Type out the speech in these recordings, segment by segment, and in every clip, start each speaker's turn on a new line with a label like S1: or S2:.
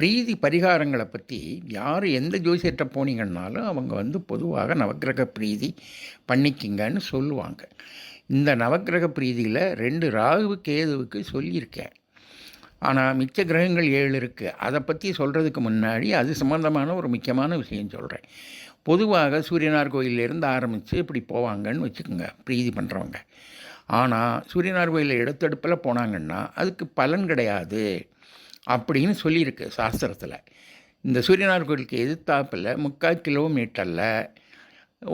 S1: பிரீதி பரிகாரங்களை பற்றி யார் எந்த ஜோசியர்கிட்ட போனீங்கன்னாலும் அவங்க வந்து பொதுவாக நவக்கிரக பிரீதி பண்ணிக்கிங்கன்னு சொல்லுவாங்க. இந்த நவக்கிரக பிரீதியில் ரெண்டு ராகு கேதுவுக்கு சொல்லியிருக்கேன். ஆனால் மிச்ச கிரகங்கள் ஏழு இருக்குது அதை பற்றி சொல்கிறதுக்கு முன்னாடி அது சம்மந்தமான ஒரு முக்கியமான விஷயம் சொல்கிறேன் பொதுவாக சூரியனார் கோயிலேருந்து ஆரம்பித்து இப்படி போவாங்கன்னு வச்சுக்கோங்க பிரீதி பண்ணுறவங்க ஆனால் சூரியனார் கோயிலில் இடத்தடுப்பில் போனாங்கன்னா அதுக்கு பலன் கிடையாது. அப்படின்னு சொல்லியிருக்கு சாஸ்திரத்தில். இந்த சூரியனார் கோயிலுக்கு எதிர்த்தாப்பில் முக்கால் கிலோமீட்டரில்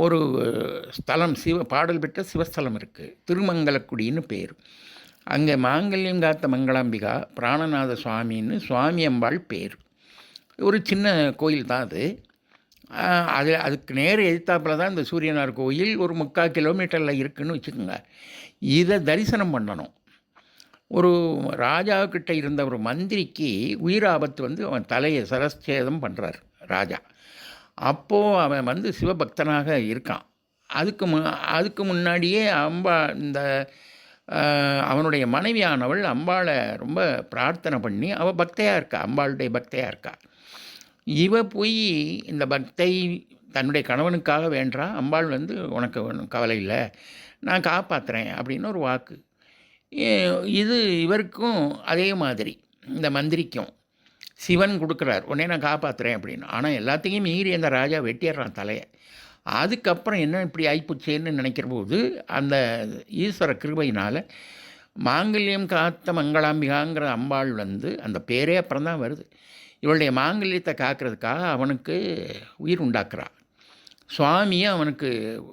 S1: ஒரு ஸ்தலம் சிவ பாடல் பெற்ற சிவஸ்தலம் இருக்குது திருமங்கலக்குடின்னு பேர். அங்கே மாங்கல்யம் காத்த மங்களாம்பிகா பிராணநாத சுவாமின்னு சுவாமி அம்பாள் பேர். ஒரு சின்ன கோயில் தான் அது. அது அதுக்கு நேர எதிர்த்தாப்பில் தான் இந்த சூரியனார் கோயில் ஒரு முக்கால் கிலோமீட்டரில் இருக்குதுன்னு வச்சுக்கோங்க. இதை தரிசனம் பண்ணணும். ஒரு ராஜாக்கிட்ட இருந்த ஒரு மந்திரிக்கு உயிர் ஆபத்து வந்து அவன் தலையை சரஸ்தேதம் பண்ணுறார் ராஜா. அப்போது அவன் வந்து சிவபக்தனாக இருக்கான். அதுக்கு மு அதுக்கு முன்னாடியே அம்பா இந்த அவனுடைய மனைவியானவள் அம்பாளை ரொம்ப பிரார்த்தனை பண்ணி அவள் பக்தையாக இருக்கா அம்பாளுடைய பக்தையாக இருக்கா. இவ போய் இந்த பக்தை தன்னுடைய கணவனுக்காக வேண்டா அம்பாள் வந்து உனக்கு ஒன்றும் கவலை இல்லை நான் காப்பாற்றுறேன் அப்படின்னு ஒரு வாக்கு இது இவருக்கும் அதே மாதிரி இந்த மந்திரிக்கும். சிவன் கொடுக்குறார். உடனே நான் காப்பாற்றுறேன் அப்படின்னு. ஆனால் எல்லாத்தையும் மீறி அந்த ராஜா வெட்டிடுறான் தலையை. அதுக்கப்புறம் என்ன இப்படி ஆயிப்போச்சேன்னு நினைக்கிற போது அந்த ஈஸ்வர கிருபையினால் மாங்கல்யம் காத்த மங்களாம்பிகாங்கிற அம்பாள் வந்து அந்த பேரே அப்புறம் தான் வருது. இவளுடைய மாங்கல்யத்தை காக்கிறதுக்காக அவனுக்கு உயிர் உண்டாக்குறான் சுவாமியை அவனுக்கு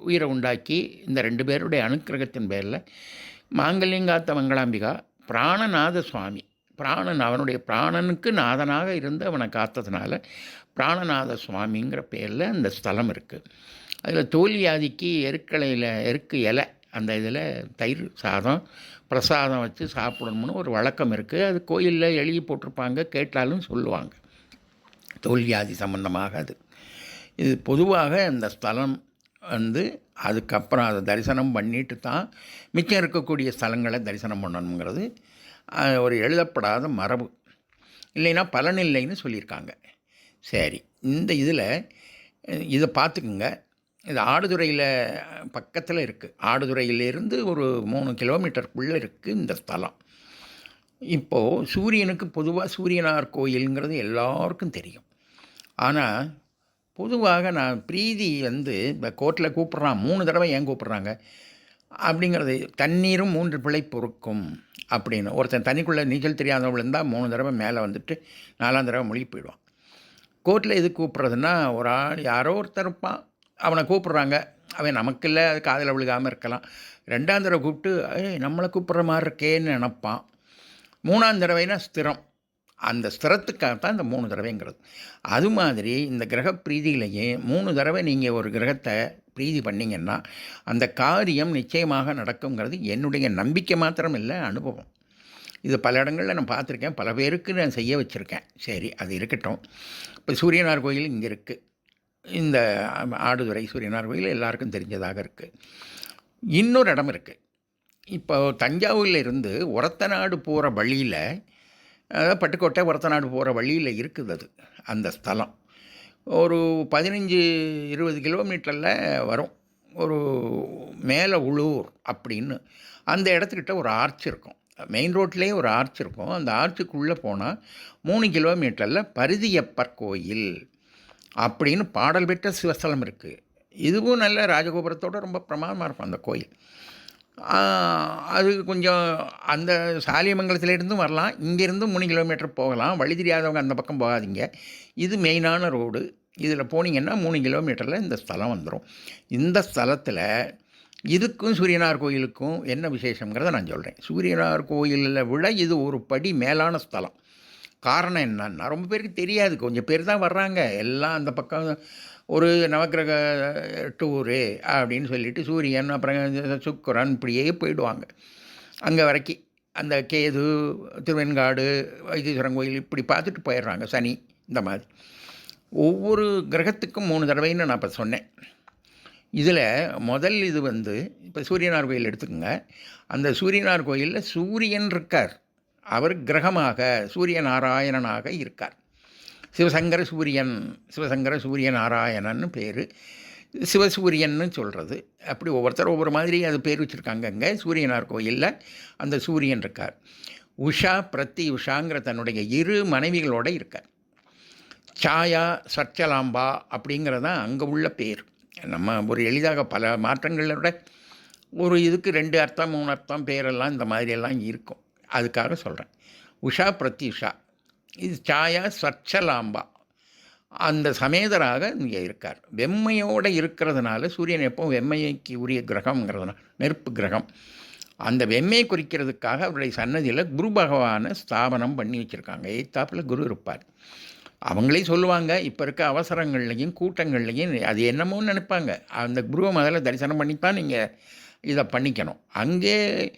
S1: உயிரை உண்டாக்கி இந்த ரெண்டு பேருடைய அனுக்கிரகத்தின் பேரில் மாங்கல்யங்காத்த மங்களாம்பிகா பிராணநாத சுவாமி பிராணன் அவனுடைய பிராணனுக்கு நாதனாக இருந்து அவனை காத்ததுனால பிராணநாத சுவாமிங்கிற பேரில் அந்த ஸ்தலம் இருக்குது அதில் தோல்வியாதிக்கு எருக்கலையில் எருக்கு இலை அந்த இதில் தயிர் சாதம் பிரசாதம் வச்சு சாப்பிடணும்னு ஒரு வழக்கம் இருக்குது அது கோயிலில் எழுதி போட்டிருப்பாங்க கேட்டாலும் சொல்லுவாங்க. தோல்வியாதி சம்பந்தமாக அது. இது பொதுவாக இந்த ஸ்தலம் வந்து அதுக்கப்புறம் அதை தரிசனம் பண்ணிட்டு தான் மிச்சம் இருக்கக்கூடிய ஸ்தலங்களை தரிசனம் பண்ணணுங்கிறது ஒரு எழுதப்படாத மரபு. இல்லைன்னா பலன் இல்லைன்னு சொல்லியிருக்காங்க. சரி இந்த இதில் இதை பார்த்துக்குங்க. இது ஆடுதுறையில் பக்கத்தில் இருக்குது ஆடுதுறையிலேருந்து ஒரு மூணு கிலோமீட்டருக்குள்ளே இருக்குது இந்த ஸ்தலம். இப்போது சூரியனுக்கு பொதுவாக சூரியனார் கோயிலுங்கிறது எல்லாருக்கும் தெரியும். ஆனால் பொதுவாக நான் பிரீதி வந்து இந்த கோர்ட்டில் கூப்பிட்றான் மூணு தடவை ஏன் கூப்பிட்றாங்க? அப்படிங்கிறது தண்ணீரும் மூன்று பிழை பொறுக்கும் அப்படின்னு. ஒருத்தன் தண்ணிக்குள்ளே நீச்சல் தெரியாதவங்க இருந்தால் மூணு தடவை மேலே வந்துட்டு நாலாம் தடவை மொழி போயிடுவான். கோர்ட்டில் எது கூப்பிட்றதுன்னா ஒரு ஆள் யாரோ ஒருத்தர் இருப்பான். அவனை கூப்பிட்றாங்க. அவன் நமக்கு இல்லை அது காதில் விழுகாமல் இருக்கலாம். ரெண்டாம் தடவை கூப்பிட்டு ஏய் நம்மளை கூப்பிட்ற மாதிரி இருக்கேன்னு நினப்பான். மூணாம் தடவைனா ஸ்திரம். அந்த ஸ்திரத்துக்காகத்தான் இந்த மூணு தடவைங்கிறது. அது மாதிரி இந்த கிரக பிரீதியிலேயே மூணு தடவை நீங்கள் ஒரு கிரகத்தை பிரீதி பண்ணிங்கன்னா அந்த காரியம் நிச்சயமாக நடக்குங்கிறது என்னுடைய நம்பிக்கை மாத்திரம் இல்லை அனுபவம். இது பல இடங்களில் நான் பார்த்துருக்கேன் பல பேருக்கு நான் செய்ய வச்சுருக்கேன். சரி அது இருக்கட்டும். இப்போ சூரியனார் கோயில் இங்கே இருக்குது இந்த ஆடுதுறை சூரியனார் கோயில் எல்லாருக்கும் தெரிஞ்சதாக இருக்குது இன்னொரு இடம் இருக்குது இப்போ தஞ்சாவூரில் இருந்து ஒரத்தநாடு போகிற வழியில் அதாவது பட்டுக்கோட்டை ஒரத்தநாடு போகிற வழியில் இருக்குது அது அந்த ஸ்தலம். ஒரு பதினஞ்சு இருபது கிலோமீட்டரில் வரும். ஒரு மேலே உளூர் அப்படின்னு. அந்த இடத்துக்கிட்ட ஒரு ஆர்ச் இருக்கும். மெயின் ரோட்லேயே ஒரு ஆர்ச் இருக்கும். அந்த ஆர்ச்சுக்குள்ளே போனால் மூணு கிலோமீட்டரில் பரிதியப்பர் கோயில் அப்படின்னு பாடல் பெற்ற சிவஸ்தலம் இருக்குது இதுவும் நல்ல ராஜகோபுரத்தோட ரொம்ப பிரமாதமாக இருக்கும் அந்த கோயில். அது கொஞ்சம் அந்த சாலியமங்கலத்திலேருந்தும் வரலாம். இங்கேருந்தும் மூணு கிலோமீட்டர் போகலாம். வழி தெரியாதவங்க அந்த பக்கம் போகாதீங்க. இது மெயினான ரோடு. இதில் போனீங்கன்னா மூணு கிலோமீட்டரில் இந்த ஸ்தலம் வந்துடும் இந்த ஸ்தலத்தில் இதுக்கும் சூரியனார் கோயிலுக்கும் என்ன விசேஷங்கிறத நான் சொல்கிறேன் சூரியனார் கோயிலில் விட இது ஒரு படி மேலான ஸ்தலம். காரணம் என்னன்னா ரொம்ப பேருக்கு தெரியாது. கொஞ்சம் பேர் தான் வர்றாங்க. எல்லாம் அந்த பக்கம் ஒரு நவக்கிரக டூரு அப்படின்னு சொல்லிட்டு சூரியன் அப்புறம் சுக்கரன் இப்படியே போயிடுவாங்க. அங்கே வரைக்கும் அந்த கேது திருவெண்காடு வைத்தீஸ்வரன் கோயில் இப்படி பார்த்துட்டு போயிடுறாங்க சனி இந்த மாதிரி. ஒவ்வொரு கிரகத்துக்கும் மூணு தடவைன்னு நான் இப்போ சொன்னேன். இதில் முதல் இது வந்து இப்போ சூரியனார் கோயில் எடுத்துக்கோங்க. அந்த சூரியனார் கோயிலில் சூரியன் இருக்கார். அவர் கிரகமாக சூரிய நாராயணனாக இருக்கார். சிவசங்கர சூரியன் சிவசங்கர சூரிய நாராயணன்னு பேர். சிவசூரியன்னு சொல்கிறது அப்படி ஒவ்வொருத்தர் ஒவ்வொரு மாதிரி அது பேர் வச்சுருக்காங்க அங்கே. சூரியனார் கோயிலில் அந்த சூரியன் இருக்கார். உஷா பிரத்தி உஷாங்கிற தன்னுடைய இரு மனைவிகளோடு இருக்கார். சாயா சச்சலாம்பா அப்படிங்கிறதான் அங்கே உள்ள பேர். நம்ம ஒரு எளிதாக பல மாற்றங்களோட ஒரு இதுக்கு ரெண்டு அர்த்தம் மூணு அர்த்தம் பேரெல்லாம் இந்த மாதிரியெல்லாம் இருக்கும். அதுக்காக சொல்கிறேன் உஷா பிரத்யுஷா இது சாயா ஸ்வச்சலாம்பா. அந்த சமேதராக இங்கே இருக்கார். வெம்மையோடு இருக்கிறதுனால சூரியன் எப்போ வெம்மைக்கு உரிய கிரகங்கிறதுனால நெருப்பு கிரகம். அந்த வெம்மையை குறிக்கிறதுக்காக அவருடைய சன்னதியில் குரு பகவானை ஸ்தாபனம் பண்ணி வச்சுருக்காங்க. எய்த்தாப்பில் குரு இருப்பார். அவங்களே சொல்லுவாங்க இப்போ இருக்க அவசரங்கள்லையும் கூட்டங்கள்லையும் அது என்னமோ நினைப்பாங்க. அந்த குருவை முதல்ல தரிசனம் பண்ணித்தான் நீங்கள் இதை பண்ணிக்கணும். அங்கே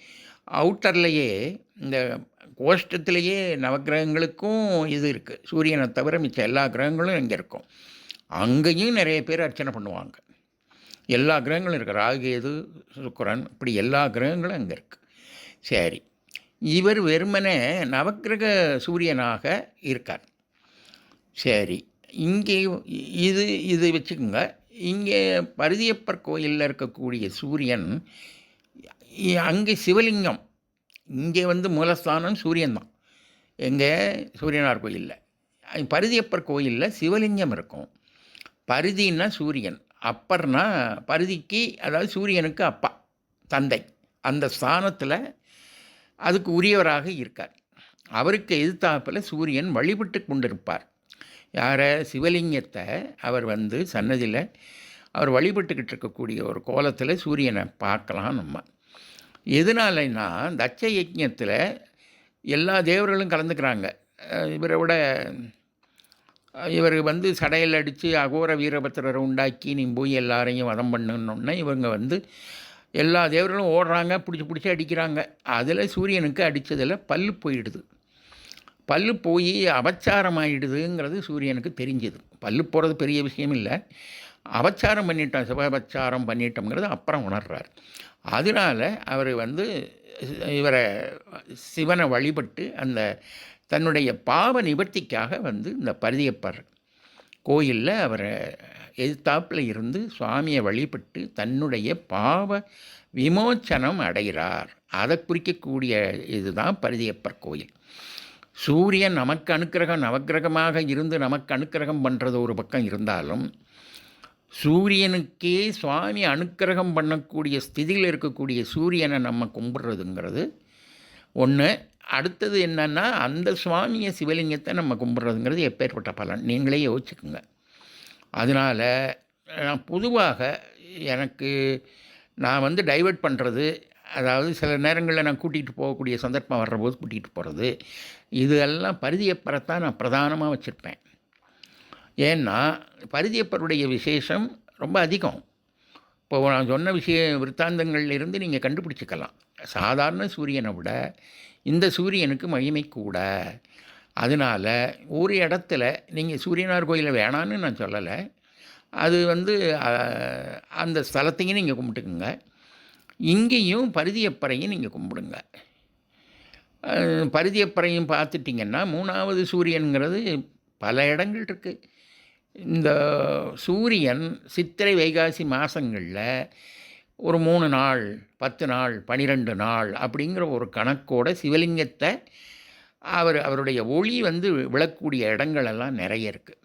S1: அவுட்டர்லேயே இந்த கோஷ்டத்திலேயே நவக்கிரகங்களுக்கும் இது இருக்குது சூரியனை தவிர மிச்ச எல்லா கிரகங்களும் இங்கே இருக்கும். அங்கேயும் நிறைய பேர் அர்ச்சனை பண்ணுவாங்க. எல்லா கிரகங்களும் இருக்குது ராகேது சுக்கரன் இப்படி எல்லா கிரகங்களும் அங்கே இருக்குது சரி. இவர் வெறுமனே நவக்கிரக சூரியனாக இருக்கார். சரி. இங்கே இது இது வச்சுக்கோங்க. இங்கே பருதியப்பர் கோயிலில் இருக்கக்கூடிய சூரியன் அங்கே சிவலிங்கம் இங்கே வந்து மூலஸ்தானம் சூரியன் தான் எங்கே? சூரியனார் கோயிலில். பருதியப்பர் கோயிலில் சிவலிங்கம் இருக்கும். பருதின்னா சூரியன். அப்பர்னா பருதிக்கு அதாவது சூரியனுக்கு அப்பா தந்தை. அந்த ஸ்தானத்தில் அதுக்கு உரியவராக இருக்கார். அவருக்கு எதிர்த்தாப்பில் சூரியன் வழிபட்டு கொண்டிருப்பார். யாரை? சிவலிங்கத்தை அவர் வந்து சன்னதியில் அவர் வழிபட்டுக்கிட்டு இருக்கக்கூடிய ஒரு கோலத்தில் சூரியனை பார்க்கலாம் நம்ம. எதனாலன்னா தட்ச யஜ்யத்தில் எல்லா தேவர்களும் கலந்துக்கிறாங்க. இவரை விட இவர் வந்து சடையில் அடித்து அகோர வீரபத்திரரை உண்டாக்கி நீ போய் எல்லாரையும் வதம் பண்ணணுன்னே இவங்க வந்து எல்லா தேவர்களும் ஓடுறாங்க பிடிச்சி பிடிச்சி அடிக்கிறாங்க. அதில் சூரியனுக்கு அடித்ததில் பல்லு போயிடுது. பல்லு போய் அபச்சாரம் ஆகிடுதுங்கிறது சூரியனுக்கு தெரிஞ்சுது. பல்லு போகிறது பெரிய விஷயம் இல்லை. அபச்சாரம் பண்ணிட்டோம் சிவபச்சாரம் பண்ணிட்டோங்கிறது அப்புறம் உணர்றார். அதனால் அவர் வந்து இவரை சிவனை வழிபட்டு அந்த தன்னுடைய பாவ நிவர்த்திக்காக வந்து இந்த பரிதியப்பர் கோயிலில் அவரை எதிர்த்தாப்பில் இருந்து சுவாமியை வழிபட்டு தன்னுடைய பாவ விமோச்சனம் அடைகிறார். அதை குறிக்கக்கூடிய இதுதான் பரிதியப்பர் கோயில். சூரியன் நமக்கு அனுக்கிரகம் நவக்கிரகமாக இருந்து நமக்கு அனுக்கிரகம் பண்ணுறது ஒரு பக்கம் இருந்தாலும் சூரியனுக்கே சுவாமி அனுக்கிரகம் பண்ணக்கூடிய ஸ்திதியில் இருக்கக்கூடிய சூரியனை நம்ம கும்பிட்றதுங்கிறது ஒன்று அடுத்தது என்னென்னா அந்த சுவாமியை சிவலிங்கத்தை நம்ம கும்பிட்றதுங்கிறது எப்பேற்பட்ட பலன்? நீங்களே யோசிச்சுக்குங்க. அதனால் நான் பொதுவாக எனக்கு நான் வந்து டைவெர்ட் பண்ணுறது அதாவது சில நேரங்களில் நான் கூட்டிகிட்டு போகக்கூடிய சந்தர்ப்பம் வர்றபோது கூட்டிகிட்டு போகிறது இதெல்லாம் பரிதியப்பறத்தான் நான் பிரதானமாக வச்சுருப்பேன். ஏன்னா பரிதியப்பருடைய விசேஷம் ரொம்ப அதிகம். இப்போ நான் சொன்ன விஷய விற்த்தாந்தங்கள்லேருந்து நீங்கள் கண்டுபிடிச்சிக்கலாம். சாதாரண சூரியனை விட இந்த சூரியனுக்கு மகிமை கூட. அதனால் ஒரு இடத்துல நீங்கள் சூரியனார் கோயிலை வேணான்னு நான் சொல்லலை. அது வந்து அந்த ஸ்தலத்தையும் நீங்கள் கும்பிட்டுக்குங்க. இங்கேயும் பருதியப்பறையும் நீங்கள் கும்பிடுங்க. பருதியப்பறையும் பார்த்துட்டிங்கன்னா மூணாவது சூரியனுங்கிறது பல இடங்கள் இருக்குது இந்த சூரியன் சித்திரை வைகாசி மாதங்களில் ஒரு மூணு நாள் பத்து நாள் பனிரெண்டு நாள் அப்படிங்கிற ஒரு கணக்கோட சிவலிங்கத்தை அவர் அவருடைய ஒளி வந்து விழக்கூடிய இடங்களெல்லாம் நிறைய இருக்குது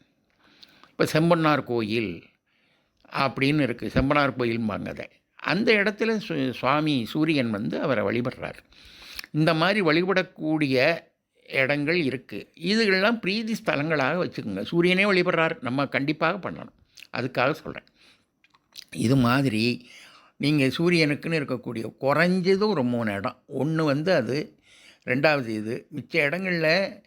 S1: இப்போ செம்பன்னார் கோயில் அப்படின்னு இருக்குது செம்பனார் கோயில்பாங்க அதை. அந்த இடத்துல சு சுவாமி சூரியன் வந்து அவரை வழிபடுறார். இந்த மாதிரி வழிபடக்கூடிய இடங்கள் இருக்குது இதுகள்லாம் பிரீதி ஸ்தலங்களாக வச்சுக்கோங்க. சூரியனே வழிபடுறார். நம்ம கண்டிப்பாக பண்ணணும். அதுக்காக சொல்கிறேன் இது மாதிரி நீங்கள் சூரியனுக்குன்னு இருக்கக்கூடிய குறைஞ்சது ஒரு மூணு இடம். ஒன்று வந்து அது ரெண்டாவது இது மிச்ச இடங்களில்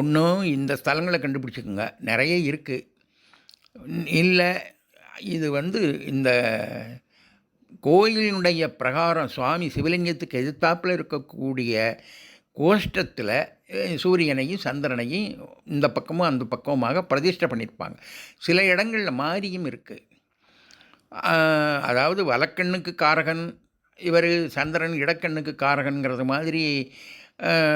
S1: ஒன்றும் இந்த ஸ்தலங்களை கண்டுபிடிச்சிக்கோங்க. நிறைய இருக்குது இல்லை இது வந்து இந்த கோயிலினுடைய பிரகாரம் சுவாமி சிவலிங்கத்துக்கு எதிர்த்தாப்பில் இருக்கக்கூடிய கோஷ்டத்தில் சூரியனையும் சந்திரனையும் இந்த பக்கமும் அந்த பக்கமாக பிரதிஷ்டை பண்ணியிருப்பாங்க சில இடங்களில் மாறியும் இருக்குது அதாவது வலக்கண்ணுக்கு காரகன் இவர் சந்திரன் இடக்கண்ணுக்கு காரகன்கிறது மாதிரி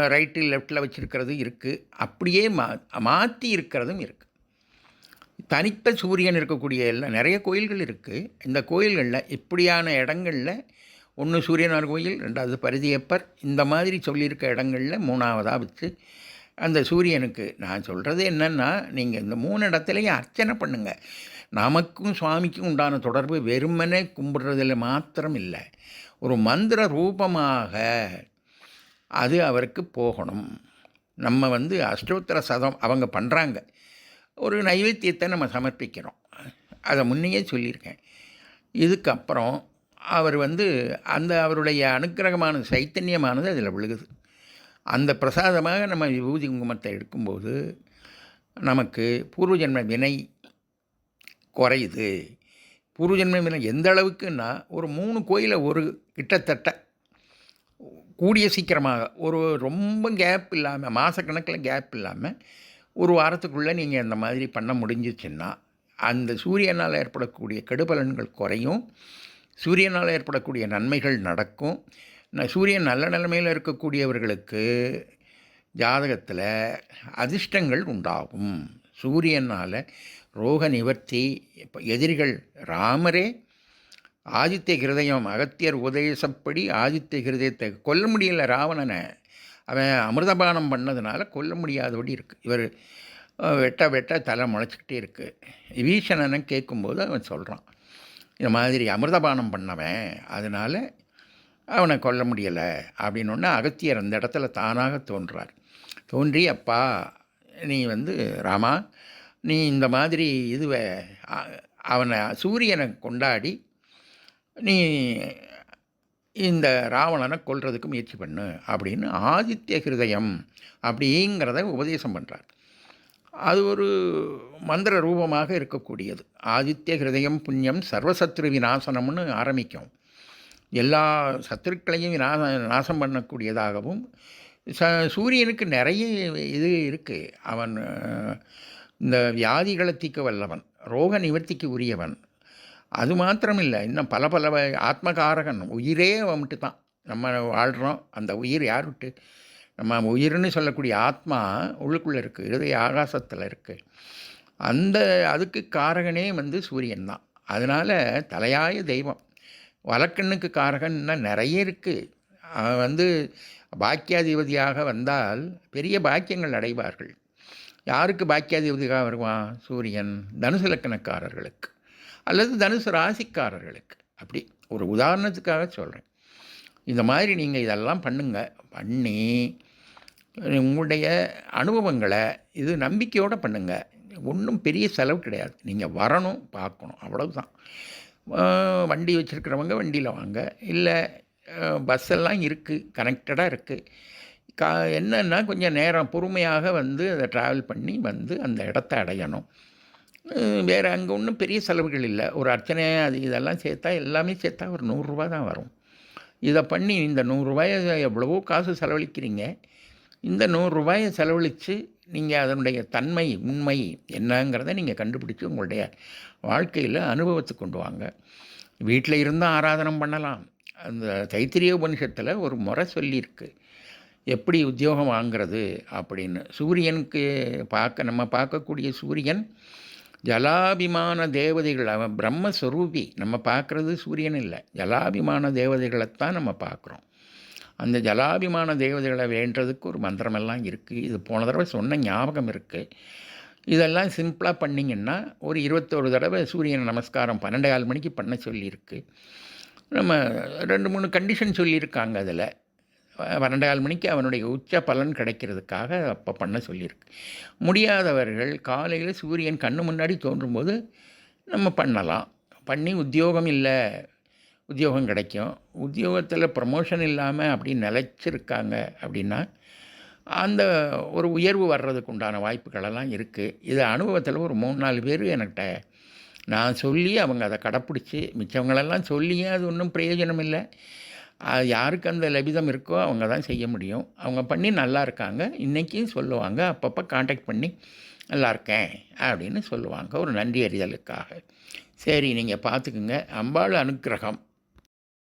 S1: ரைட்டு லெஃப்டில் வச்சுருக்கிறது இருக்குது அப்படியே மா மாற்றி இருக்கிறதும் இருக்குது தனித்த சூரியன் இருக்கக்கூடிய எல்லாம் நிறைய கோயில்கள் இருக்குது இந்த கோயில்களில் இப்படியான இடங்களில் ஒன்று சூரியனார் கோயில் ரெண்டாவது பரிதியப்பர். இந்த மாதிரி சொல்லியிருக்க இடங்களில் மூணாவதாக வச்சு அந்த சூரியனுக்கு நான் சொல்கிறது என்னென்னா நீங்கள் இந்த மூணு இடத்துலையும் அர்ச்சனை பண்ணுங்கள் நமக்கும் சுவாமிக்கும் உண்டான தொடர்பு வெறுமனே கும்பிடுறதில் மாத்திரம் இல்லை. ஒரு மந்திர ரூபமாக அது அவருக்கு போகணும். நம்ம வந்து அஷ்டோத்தர சதம் அவங்க பண்ணுறாங்க ஒரு நைவேத்தியத்தை நம்ம சமர்ப்பிக்கிறோம். அதை முன்னையே சொல்லியிருக்கேன். இதுக்கப்புறம் அவர் வந்து அந்த அவருடைய அனுக்கிரகமான சைத்தன்யமானது அதில் விழுகுது. அந்த பிரசாதமாக நம்ம விபூதி குங்குமத்தை எடுக்கும்போது நமக்கு பூர்வஜன்ம வினை குறையுது. பூர்வஜன்ம வினை எந்த அளவுக்குன்னா ஒரு மூணு கோயிலை ஒரு கிட்டத்தட்ட கூடிய சீக்கிரமாக ஒரு ரொம்ப கேப் இல்லாமல் மாதக்கணக்கில் கேப் இல்லாமல் ஒரு வாரத்துக்குள்ளே நீங்கள் அந்த மாதிரி பண்ண முடிஞ்சிச்சுன்னா அந்த சூரியனால் ஏற்படக்கூடிய கெடுபலன்கள் குறையும். சூரியனால் ஏற்படக்கூடிய நன்மைகள் நடக்கும். ந- சூரியன் நல்ல நிலைமையில் இருக்கக்கூடியவர்களுக்கு ஜாதகத்தில் அதிர்ஷ்டங்கள் உண்டாகும். சூரியனால் ரோக நிவர்த்தி இப்போ எதிரிகள் ராமரே ஆதித்ய ஹிருதயம் அகத்தியர் உபதேசப்படி ஆதித்ய ஹிருதயத்தை கொல்ல முடியல ராவணனை. அவன் அமிர்தபானம் பண்ணதுனால கொல்ல முடியாதபடி இருக்குது இவர் வெட்ட வெட்ட தலை முளைச்சிக்கிட்டே இருக்குது வீசணனை கேட்கும்போது அவன் சொல்கிறான் இந்த மாதிரி அமிர்தபானம் பண்ணவன் அதனால் அவனை கொல்ல முடியலை அப்படின்னொன்னே அகத்தியர் அந்த இடத்துல தானாக தோன்றார். தோன்றி அப்பா நீ வந்து ராமா நீ இந்த மாதிரி இதுவை அவனை சூரியனை கொண்டாடி நீ இந்த ராவணனை கொல்றதுக்கு முயற்சி பண்ணு அப்படின்னு ஆதித்ய ஹிருதயம் அப்படிங்கிறத உபதேசம் பண்ணுறார் அது ஒரு மந்திர ரூபமாக இருக்கக்கூடியது. ஆதித்ய ஹிருதயம் புண்ணியம் சர்வசத்ரு விநாசனம்னு ஆரம்பிக்கும். எல்லா சத்துருக்களையும் விநா நாசம் பண்ணக்கூடியதாகவும் ச சூரியனுக்கு நிறைய இது இருக்குது அவன் இந்த வியாதிகளை தீக்க வல்லவன் ரோக நிவர்த்திக்கு உரியவன். அது மாத்திரம் இல்லை இன்னும் பல பல ஆத்மகாரகன் உயிரே அவன்ட்டு தான். நம்ம வாழ்கிறோம் அந்த உயிர் யார் விட்டு நம்ம உயிர்னு சொல்லக்கூடிய ஆத்மா உள்ளுக்குள்ளே இருக்குது இருதய ஆகாசத்தில் இருக்குது அந்த அதுக்கு காரகனே வந்து சூரியன் தான். அதனால் தலையாய தெய்வம். வழக்கண்ணுக்கு காரகன்னா நிறைய இருக்குது அவன் வந்து பாக்கியாதிபதியாக வந்தால் பெரிய பாக்கியங்கள் அடைவார்கள். யாருக்கு பாக்கியாதிபதியாக வருவான்? சூரியன் தனுசு லக்கணக்காரர்களுக்கு அல்லது தனுசு ராசிக்காரர்களுக்கு. அப்படி ஒரு உதாரணத்துக்காக சொல்கிறேன் இந்த மாதிரி நீங்கள் இதெல்லாம் பண்ணுங்கள் பண்ணி உங்களுடைய அனுபவங்களை இது நம்பிக்கையோடு பண்ணுங்கள் ஒன்றும் பெரிய செலவு கிடையாது. நீங்கள் வரணும் பார்க்கணும். அவ்வளவுதான். வண்டி வச்சுருக்கிறவங்க வண்டியில் வாங்க. இல்லை பஸ் எல்லாம் இருக்குது கனெக்டடாக இருக்குது கா என்னென்னா கொஞ்சம் நேரம் பொறுமையாக வந்து அதை ட்ராவல் பண்ணி வந்து அந்த இடத்த அடையணும். வேறு அங்கே ஒன்றும் பெரிய செலவுகள் இல்லை. ஒரு அர்ச்சனை அது இதெல்லாம் சேர்த்தா எல்லாமே சேர்த்தா ஒரு நூறுரூவா தான் வரும். இதை பண்ணி இந்த நூறுரூவாயை எவ்வளவோ காசு செலவழிக்கிறீங்க. இந்த நூறுரூவாயை செலவழித்து நீங்கள் அதனுடைய தன்மை உண்மை என்னங்கிறத நீங்கள் கண்டுபிடிச்சி உங்களுடைய வாழ்க்கையில் அனுபவத்துக்கு கொண்டு வாங்க. வீட்டில் இருந்தால் ஆராதனம் பண்ணலாம். அந்த தைத்திரிய உபனிஷத்தில் ஒரு முறை சொல்லியிருக்கு. எப்படி உத்தியோகம் வாங்கிறது அப்படின்னு. சூரியனுக்கு பார்க்க நம்ம பார்க்கக்கூடிய சூரியன் ஜலாபிமான தேவதைகள் அவன் பிரம்மஸ்வரூபி. நம்ம பார்க்குறது சூரியன் இல்லை. ஜலாபிமான தேவதைகளைத்தான் நம்ம பார்க்குறோம். அந்த ஜலாபிமான தேவதைகளை வேண்டதுக்கு ஒரு மந்திரமெல்லாம் இருக்குது இது போன தடவை சொன்ன ஞாபகம் இருக்குது இதெல்லாம் சிம்பிளாக பண்ணிங்கன்னா ஒரு இருபத்தோரு தடவை சூரியன் நமஸ்காரம் பன்னெண்டு கால் மணிக்கு பண்ண சொல்லியிருக்கு. நம்ம ரெண்டு மூணு கண்டிஷன் சொல்லியிருக்காங்க அதில். பன்னெண்டு கால் மணிக்கு அவனுடைய உச்ச பலன் கிடைக்கிறதுக்காக அப்போ பண்ண சொல்லியிருக்கு. முடியாதவர்கள் காலையில் சூரியன் கண்ணு முன்னாடி தோன்றும்போது நம்ம பண்ணலாம். பண்ணி உத்தியோகம் இல்லை. உத்தியோகம் கிடைக்கும். உத்தியோகத்தில் ப்ரமோஷன் இல்லாமல் அப்படி நிலைச்சிருக்காங்க அப்படின்னா அந்த ஒரு உயர்வு வர்றதுக்கு உண்டான வாய்ப்புகளெல்லாம் இருக்குது இது அனுபவத்தில் ஒரு மூணு நாலு பேர் என்கிட்ட நான் சொல்லி அவங்க அதை கடைப்பிடிச்சி மிச்சவங்களெல்லாம் சொல்லியும் அது ஒன்றும் பிரயோஜனம் இல்லை. அது யாருக்கு அந்த லபிதம் இருக்கோ அவங்க தான் செய்ய முடியும். அவங்க பண்ணி நல்லா இருக்காங்க. இன்றைக்கும் சொல்லுவாங்க அப்பப்போ காண்டாக்ட் பண்ணி நல்லா இருக்கேன் அப்படின்னு சொல்லுவாங்க. ஒரு நன்றி அறிதலுக்காக. சரி நீங்கள் பார்த்துக்குங்க. அம்பாள் அனுக்கிரகம்.